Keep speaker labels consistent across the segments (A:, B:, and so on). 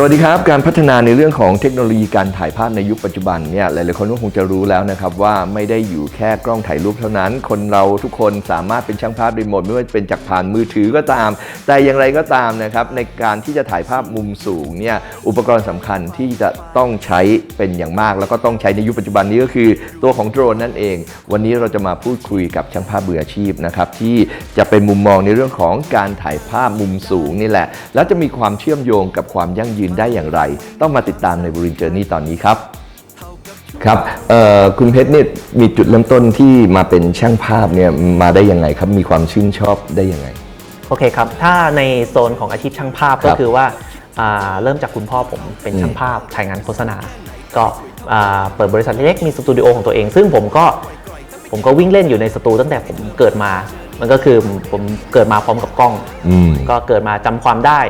A: สวัสดีครับ การพัฒนาในเรื่องของเทคโนโลยีการถ่ายภาพในยุคปัจจุบันเนี่ยหลายๆคนก็คงจะรู้แล้วนะครับว่าไม่ได้อยู่แค่กล้องถ่ายรูปเท่านั้น คนเราทุกคนสามารถเป็นช่างภาพได้หมดไม่ว่าจะเป็นจากผ่านมือถือก็ตาม แต่อย่างไรก็ตามนะครับในการที่จะถ่ายภาพมุมสูงเนี่ยอุปกรณ์สำคัญที่จะต้องใช้เป็นอย่างมาก แล้วก็ต้องใช้ในยุคปัจจุบันนี้ก็คือ ตัวของโดรนนั่นเอง วันนี้เราจะมาพูดคุยกับช่างภาพมืออาชีพนะครับที่จะเป็นมุมมองในเรื่องของการถ่ายภาพมุมสูงนี่แหละ แล้วจะมีความเชื่อมโยงกับความยั่งยืนได้อย่างไร ต้องมาติดตามในบริเจอร์นี่ตอนนี้ครับครับเอ่อคุณเพชรเนี่ยมีจุดเริ่มต้นที่มาเป็นช่างภาพเนี่ยมาได้ยังไงครับมีความชื่นชอบได้ยังไง
B: โอเคครับ ถ้าในโซนของอาชีพช่างภาพ
A: ครั
B: ก็
A: บ
B: คือว่าอ่าเริ่มจากคุณพ่อผมเป็นช่างภาพถ่ายงานโฆษณา ก็อ่าเปิดบริษัทเล็กๆมีสตูดิโอของตัวเอง ซึ่งผมก็ผมก็วิ่งเล่นอยู่ในสตูตั้งแต่ผมเกิดมา มันก็คือผมเกิดมาพร้อมกับกล้อง
A: อืม
B: ก็เกิดมาจำความได้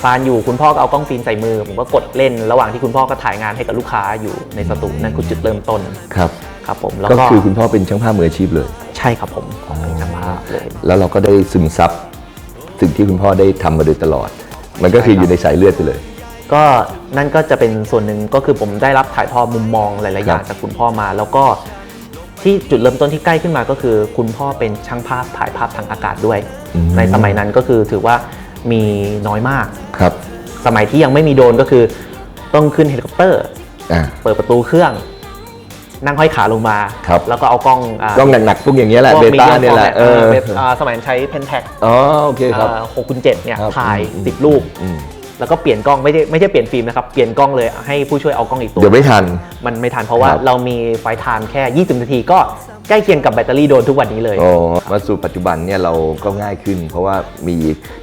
B: คลานอยู่คุณพ่อก็เอากล้องฟิล์มใส่มือ ผมก็กดเล่น ระหว่างที่คุณพ่อก็ถ่ายงานให้กับลูกค้าอยู่ในสตูนั่นคือจุดเริ่มต้น
A: ครับ
B: ครับผมแล้ว
A: ก็
B: ก็
A: คือคุณพ่อเป็นช่างภาพมืออาชีพเลย
B: ใช่ครับผมเป็นช่างภาพเลย
A: แล้วเราก็ได้ซึมซับสิ่งที่คุณพ่อได้ทำมาโดยตลอด มันก็คืออยู่ในสายเลือดไปเลย
B: ก็นั่นก็จะเป็นส่วนหนึ่งก็คือผมได้รับถ่ายทอดมุมมองหลายๆอย่าง
A: ครับ
B: จากคุณพ่อมา แล้วก็ที่จุดเริ่มต้นที่ใกล้ขึ้นมาก็คือ คุณพ่อเป็นช่างภาพถ่ายภาพทางอากาศด้วย ในสมัยนั้นก็คือถือว่า มีน้อยมาก
A: ครับ
B: สมัยที่ยังไม่มีโดรนก็คือ ต้องขึ้นเฮลิคอปเตอร์
A: อ่า
B: เปิดประตูเครื่อง นั่งห้อยขาลงมา
A: ครับ
B: แล้วก็เอากล้องาก
A: ล้องหนักๆพวกอย่างเงี้ยแหละ
B: พวก
A: เบต้า
B: medium
A: เนี่ยแหละ
B: format
A: เออ
B: เว็บอ่าสมัยนั้นใช้เพนแท็ก
A: อ๋อ โอเคครับ
B: หกคูณเจ็ดเนี่ย
A: ครับ
B: ถ่าย
A: อืม
B: สิบรูป
A: อืม
B: แล้วก็เปลี่ยนกล้องไม่ได้ไม่ใช่เปลี่ยนฟิล์มนะครับ เปลี่ยนกล้องเลยให้ผู้ช่วยเอากล้องอีกตัว
A: เดี๋ยวไม่ทัน
B: มันไม่ทันเพราะว่า
A: ครับ
B: เรามีไฟล์ไทม์แค่ 20 นาทีก็ใกล้เคียงกับแบตเตอรี่โดรนทุกวันนี้เลย
A: โอ้มาสู่ปัจจุบันเนี่ยเราก็ง่ายขึ้น เพราะว่ามี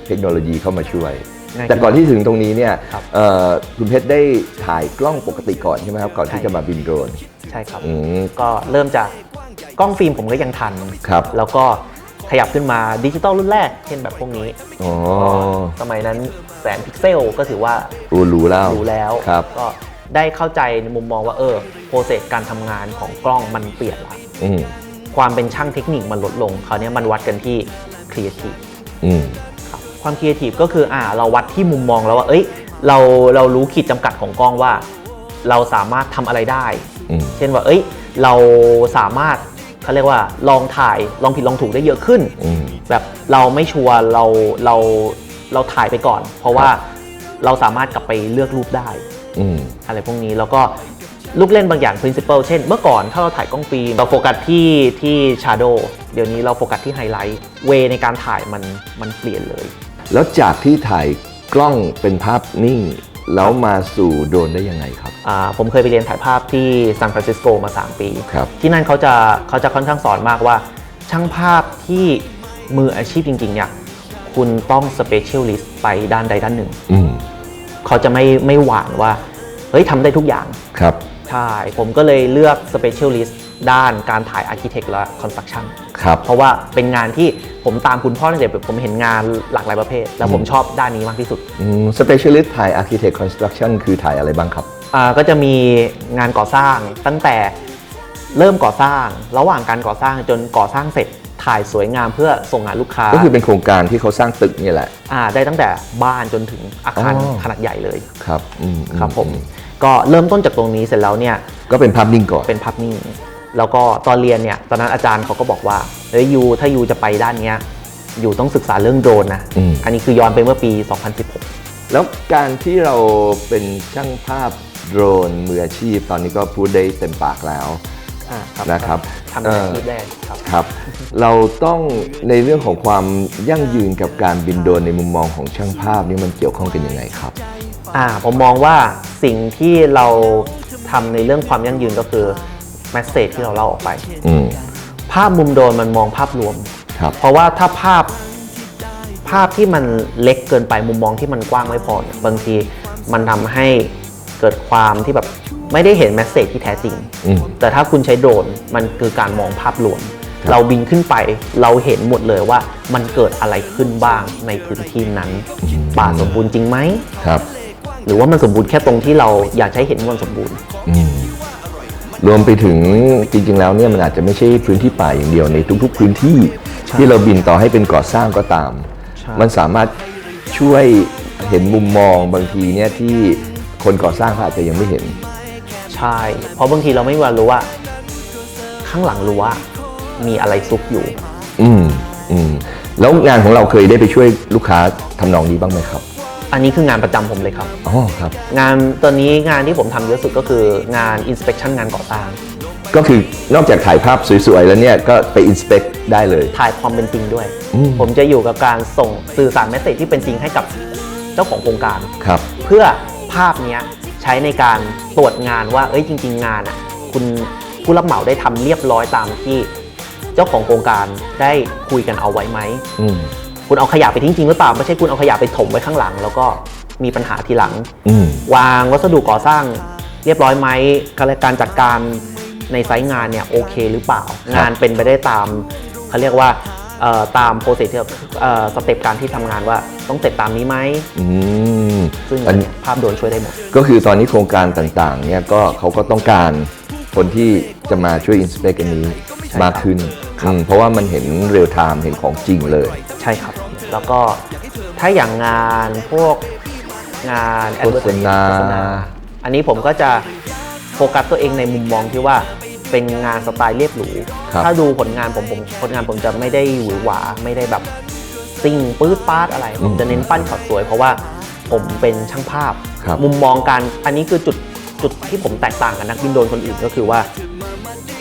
A: เทคโนโลยีเข้ามาช่วย
B: ง่ายขึ้น
A: แต่ก่อนที่ถึงตรงนี้เนี่ย
B: ครับ
A: เอ่อคุณเพชรได้ถ่ายกล้องปกติก่อนใช่ไหมครับก่อนที่
B: ใช่
A: จะมาบินโดรน
B: ใช่ครับ
A: อืม
B: ก็เริ่มจากกล้องฟิล์มผมก็ยังทัน
A: ครับ
B: แล้วก็ ขยับขึ้นมาดิจิตอลรุ่นแรก เช่นแบบพวกนี้
A: อ๋อ
B: สมัยนั้นแสนพิกเซลก็ถือว่า
A: รู้รู้แล้ว
B: รู้แล้ว
A: ครับ
B: ก็ได้เข้าใจในมุมมองว่าเออโปรเซสการทำงานของกล้องมันเปลี่ยนละ
A: อืม
B: ความเป็นช่างเทคนิคมันลดลงคราวนี้มันวัดกันที่ครีเอทีฟ
A: อืม
B: ครับความครีเอทีฟก็คืออ่าเราวัดที่มุมมองแล้วว่าเอ้ยเราเรารู้ขีดจำกัดของกล้องว่า เราสามารถทำอะไรได้
A: อืม
B: เช่นว่า เอ้ย เราสามารถ เขาเรียกว่าลองถ่ายลองผิดลองถูกได้เยอะขึ้น
A: อืม
B: แบบเราไม่ชัวร์เราเราเราถ่ายไปก่อน เพราะว่าเราสามารถกลับไปเลือกรูปได้
A: อืม
B: อะไรพวกนี้แล้วก็ลูกเล่นบางอย่าง principle เช่น เมื่อก่อนถ้าเราถ่ายกล้องฟิล์มเราโฟกัสที่ที่ shadow เดี๋ยวนี้เราโฟกัสที่ไฮไลท์เวในการถ่ายมันมันเปลี่ยนเลย
A: แล้วจากที่ถ่ายกล้องเป็นภาพนิ่ง แล้วมาสู่โดรนได้ยังไงครับ
B: อ่าผมเคยไปเรียนถ่ายภาพที่ซานฟรานซิสโกมา 3 ปี
A: ครับ
B: ที่นั่นเขาจะเขาจะค่อนข้างสอนมากว่า ช่างภาพที่มืออาชีพจริงๆเนี่ยคุณต้อง specialist ไปด้านใดด้านหนึ่ง
A: อืม
B: เขาจะไม่ไม่หวานว่า เฮ้ยทำได้ทุกอย่าง
A: ครับ
B: ใช่ ผมก็เลยเลือก specialist ด้านการถ่าย architect และ construction
A: ครับ
B: เพราะว่าเป็นงานที่ผมตามคุณพ่อตั้งแต่แบบผมเห็นงานหลากหลายประเภท แล้วผมชอบด้านนี้มากที่สุด
A: อืม specialist ถ่าย architect construction คือถ่ายอะไรบ้างครับ
B: อ่าก็จะมีงานก่อสร้างตั้งแต่เริ่มก่อสร้าง ระหว่างการก่อสร้างจนก่อสร้างเสร็จถ่ายสวยงามเพื่อส่งงานลูกค้า
A: ก็คือเป็นโครงการที่เขาสร้างตึกเนี่ยแหละ
B: อ่าได้ตั้งแต่บ้านจนถึงอาคาร
A: อ๋อ
B: ขนาดใหญ่เลย
A: ครับอืม
B: ครับผม
A: อื
B: ก็เริ่มต้นจากตรงนี้เสร็จแล้วเนี่ย
A: ก็เป็นภาพนิ่งก่อน
B: เป็นภาพนิ่ง แล้วก็ตอนเรียนเนี่ยตอนนั้นอาจารย์เขาก็บอกว่าเฮ้ยยูถ้ายูจะไปด้านเนี้ยยูต้องศึกษาเรื่องโดรนนะ
A: อืม
B: อันนี้คือย้อนไปเมื่อปี 2016
A: แล้วการที่เราเป็นช่างภาพโดรนมืออาชีพ ตอนนี้ก็พูดได้เต็มปากแล้ว
B: อ่า
A: นะครับ
B: ทำเป็นอาชีพแรกครับ
A: ครับ เราต้องในเรื่องของความยั่งยืนกับการบินโดรนในมุมมองของช่างภาพนี่มันเกี่ยวข้องกันยังไงครับ
B: อ่าผมมองว่าสิ่งที่เราทำในเรื่องความยั่งยืนก็คือแมสเซจที่เราเล่าออกไป
A: อืม
B: ภาพมุมโดรนมันมองภาพรวม
A: ครับ
B: เพราะว่าถ้าภาพภาพที่มันเล็กเกินไปมุมมองที่มันกว้างไม่พอเนี่ยบางทีมันทำให้เกิดความที่แบบไม่ได้เห็นแมสเซจที่แท้จริง
A: อืม
B: แต่ถ้าคุณใช้โดรนมันคือการมองภาพรวม
A: ครับ
B: เราบินขึ้นไปเราเห็นหมดเลยว่ามันเกิดอะไรขึ้นบ้างในพื้นที่นั้น ป่าสมบูรณ์จริงไหม
A: ครับ
B: หรือว่ามันสมบูรณ์แค่ตรงที่เราอยากจะให้เห็นว่ามันสมบูรณ์
A: อืม รวมไปถึงจริง ๆ แล้วเนี่ยมันอาจจะไม่ใช่พื้นที่ป่าอย่างเดียวในทุก ๆ พื้นที่
B: ใช่
A: ที่เราบินต่อให้เป็นก่อสร้างก็ตาม
B: ใช่
A: มันสามารถช่วยเห็นมุมมองบางทีเนี่ยที่คนก่อสร้างเขาอาจจะยังไม่เห็น
B: ใช่ เพราะบางทีเราไม่มีวันรู้ว่า ข้างหลังรั้วมีอะไรซุกอยู่
A: อืมอืมแล้วงานของเราเคยได้ไปช่วยลูกค้าทำนองนี้บ้างไหมครับ
B: อันนี้คืองานประจำผมเลยครับ
A: อ๋อครับ
B: งานตอนนี้งานที่ผมทำเยอะสุดก็คืองาน inspection งานก่อสร้าง
A: ก็คือนอกจากถ่ายภาพสวยๆ แล้วเนี่ยก็ไปอินสเปกได้เลย
B: ถ่ายความเป็นจริงด้วย
A: อืม
B: ผมจะอยู่กับการส่งสื่อสารเมสเซจที่เป็นจริงให้กับเจ้าของโครงการ
A: ครับ
B: เพื่อภาพเนี้ยใช้ในการตรวจงานว่า เอ้ยจริง ๆ งานอะคุณผู้รับเหมาได้ทำเรียบร้อยตามที่ เจ้าของโครงการได้คุยกันเอาไว้ไหม
A: อืม
B: คุณเอาขยะไปทิ้งจริงหรือเปล่าไม่ใช่คุณเอาขยะไปถมไว้ข้างหลัง แล้วก็มีปัญหาทีหลัง
A: อืม
B: วางวัสดุก่อสร้างเรียบร้อยไหมการจัดการในไซต์งานเนี่ยโอเคหรือเปล่า งานเป็นไปได้ตามเขาเรียกว่าเอ่อตามโปรเซสที่เอ่อสเต็ปการที่ทำงานว่าต้องเสร็จตามนี้ไหม
A: อืม
B: ซึ่ง
A: อัน
B: ภาพโดรนช่วยได้หมด
A: ก็คือตอนนี้โครงการต่างๆ เนี่ยก็เขาก็ต้องการคนที่จะมาช่วยอินสเปกอันนี้
B: ใช่ครับ
A: มากขึ้น
B: ครับ
A: อืมเพราะว่ามันเห็นเรียลไทม์เห็นของจริงเลย
B: ใช่ครับ แล้วก็ถ้าอย่างงานพวกงาน
A: โฆษณา
B: โฆษณา อันนี้ผมก็จะโฟกัสตัวเองในมุมมองที่ว่าเป็นงานสไตล์เรียบหรู
A: ครับ
B: ถ้าดูผลงานผมผมผลงานผมจะไม่ได้หวือหวาไม่ได้แบบซิ่งปื๊ดป๊าดอะไร ผมจะเน้นปั้นช็อตสวย เพราะว่าผมเป็นช่างภาพ
A: ครับ
B: มุมมองการอันนี้คือจุดจุดที่ผมแตกต่างกับนักบินโดรนคนอื่นก็คือว่า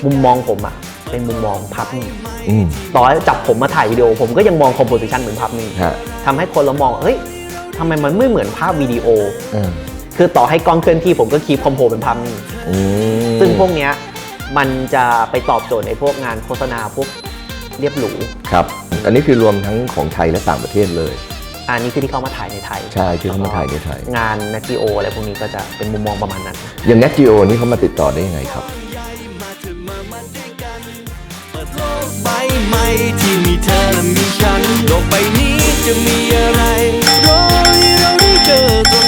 B: มุมมองผมอะเป็นมุมมองภาพนิ่ง
A: อืม
B: ต่อให้จับผมมาถ่ายวิดีโอ ผมก็ยังมองคอมโพสิชันเหมือนภาพนิ่ง
A: ฮะ
B: ทำให้คนเรามองว่าเฮ้ยทำไมมันไม่เหมือนภาพวิดีโอ
A: เออ
B: คือต่อให้กล้องเคลื่อนที่ผมก็คีบคอมโพเป็นภาพนิ่ง
A: อืม
B: ซึ่งพวกเนี้ยมันจะไปตอบโจทย์ในพวกงานโฆษณาพวกเรียบหรู
A: ครับ อันนี้คือรวมทั้งของไทยและต่างประเทศเลย
B: อันนี้คือที่เข้ามาถ่ายในไทย
A: ใช่ที่เข้ามาถ่ายในไทย
B: งานนักกีโออะไรพวกนี้ก็จะเป็นมุมมองประมาณนั้น
A: อย่าง Net Geo นี่เขามาติดต่อได้ยังไงครับ
C: ไหมที่มีเธอและมีฉันโลก
D: ใบ
C: นี้จะมีอะไรรอ
D: ให้เราได้เจอ